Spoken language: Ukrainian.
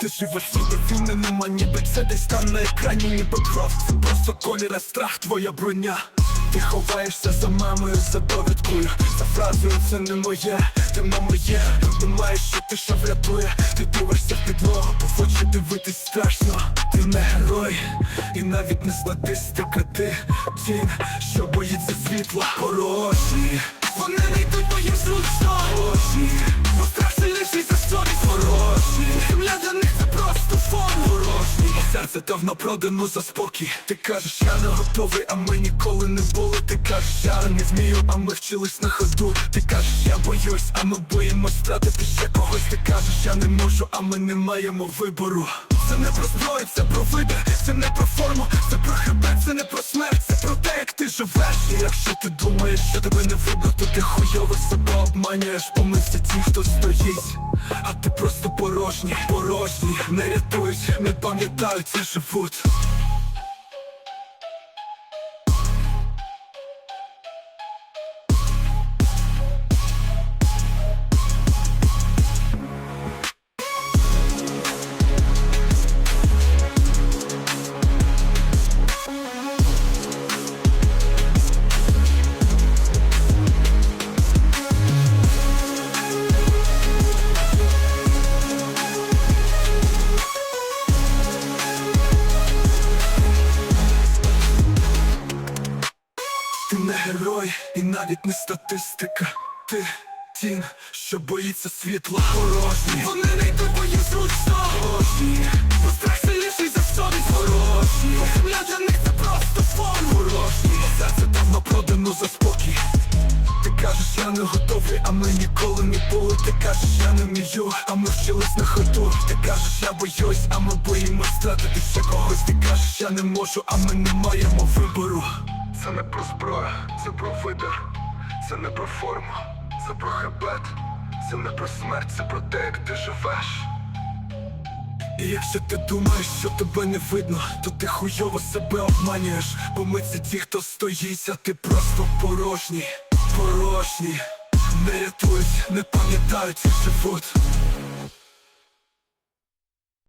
Ти живеш собі фільми, нема ніби це десь там на екрані, ніби кров. Це просто колір, а страх, твоя броня. Ти ховаєшся за мамою, за довідкою. За фразою це не моє, темно моє. Думаєш, що ти що врятує. Ти дивишся в підлогу, бо в очі дивитись страшно. Ти не герой, і навіть не статистика. Ти тінь, що боїться світла. Порожні Вони не йдуть, бо їм зручно Порожні Серце давно продано за спокій. Ти кажеш, я не готовий, а ми ніколи не були Ти кажеш, я не змію, а ми вчились на ходу Ти кажеш, я боюсь, а ми боїмось втратити ще когось Ти кажеш, я не можу, а ми не маємо вибору Це не про зброю, це про вибір, це не про форму, це живеш І якщо ти думаєш, що тебе не видно, то ти хуйово себе обманюєш. Помилься ті, хто стоїть, а ти просто порожній, порожній. Не рятують, не пам'ятають, і живуть не герой і навіть не статистика. Ти тінь, що боїться світла. Порожні. Вони не йдуть, бо їм зручно. Порожні. Бо страх сильніший за совість Порожні. Земля для них це просто фон. Порожні. Серце давно продано за спокій. Ти кажеш, я не готовий, а ми ніколи не були. Ти кажеш, я не вмію, а ми вчились на ходу. Ти кажеш, я боюсь, а ми боїмось втратити ще когось. Ти кажеш, я не можу, а ми не маємо вибору Це не про зброю, це про вибір. Це не про форму, це про хребет Це не про смерть, це про те, як ти живеш. І якщо ти думаєш, що тебе не видно, то ти хуйово себе обманюєш. Бо ми це ті, хто стоїть, а ти просто порожній, порожній. Не рятують, не пам'ятають і живуть